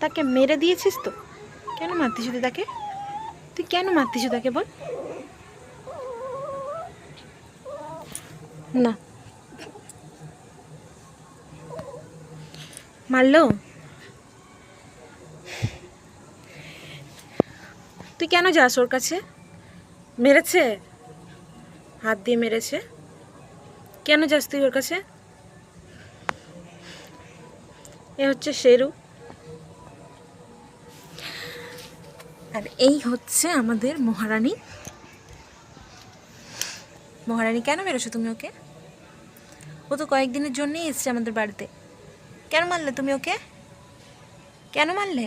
তাকে মেরে দিয়েছিস তো? কেন মারতিস তুই তাকে? তুই কেন মারতিস তাকে বল? না। মারলো? তুই কেন যাস ওর কাছে? মেরেছে? হাত দিয়ে মেরেছে? কেন যাস তুই ওর কাছে? এ হচ্ছে শেরু। আর এই হচ্ছে আমাদের মহারানী। মহারানী কেন বেরোছো তুমি ওকে? ও তো কয়েকদিনের জন্যই এসছে আমাদের বাড়িতে। কেন মারলে তুমি ওকে? কেন মারলে?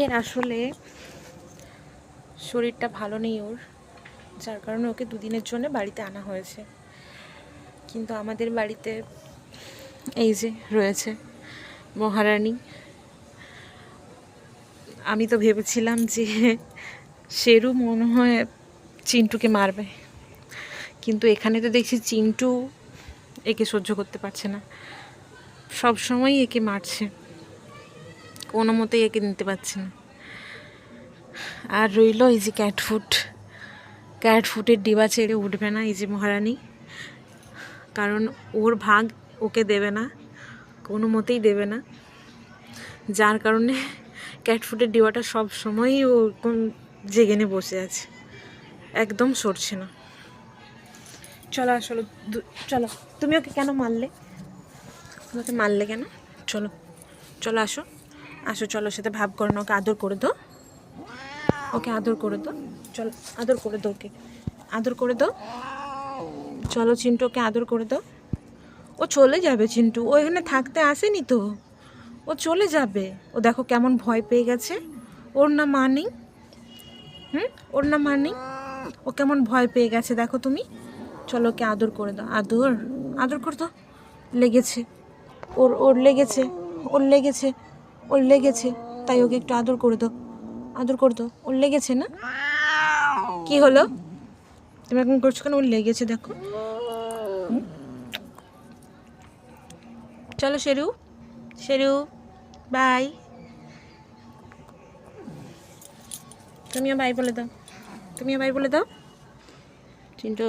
এর আসলে শরীরটা ভালো নেই ওর, যার কারণে ওকে দুদিনের জন্য বাড়িতে আনা হয়েছে। কিন্তু আমাদের বাড়িতে এই যে রয়েছে মহারানী। আমি তো ভেবেছিলাম যে শেরু মনে হয় চিন্টুকে মারবে। কিন্তু এখানে তো দেখছি চিন্টু একে সহ্য করতে পারছে না। সব সময় একে মারছে। কোনো মতেই একে নিতে পারছে না। আর রইল এই যে ক্যাটফুট ক্যাটফুটের ডিবা ছেড়ে উঠবে না এই যে মহারানী। কারণ ওর ভাগ ওকে দেবে না, কোনো মতেই দেবে না। যার কারণে ক্যাট ফুডের ডিবাটা সব সময়ই ও কোন জেগেনে বসে আছে। একদম সরছে না। চলো আসলে চলো তুমি ওকে কেন মারলে? তুমি ওকে মারলে কেন? চলো চলো, আসো। আসো, চলো সাথে ভাব করো না, ওকে আদর করে দাও। ওকে আদর করে দো চলো, আদর করে দো ওকে। আদর করে দাও। চলো, চিন্টু, ওকে আদর করে দাও। ও চলে যাবে চিন্টু, ও এখানে থাকতে আসেনি তো। ও চলে যাবে। ও দেখো কেমন ভয় পেয়ে গেছে। ওর না মা নেই হুম? ওর না মা নেই ও কেমন ভয় পেয়ে গেছে, দেখো তুমি। চলো ওকে আদর করে দাও। আদর? আদর করে দাও। লেগেছে। ওর ওর লেগেছে। ওর লেগেছে। ওর লেগেছে। তাই ওকে একটু আদর করে দাও। আদর করে দাও। ওর লেগেছে না? কি হলো? তুমি এখন করছ কেন? ওর লেগেছে, দেখো। চলো শেরু শেরু বাই তুমিও বাই বলে দাও তুমিও বাই বলে দাও। চিন্টু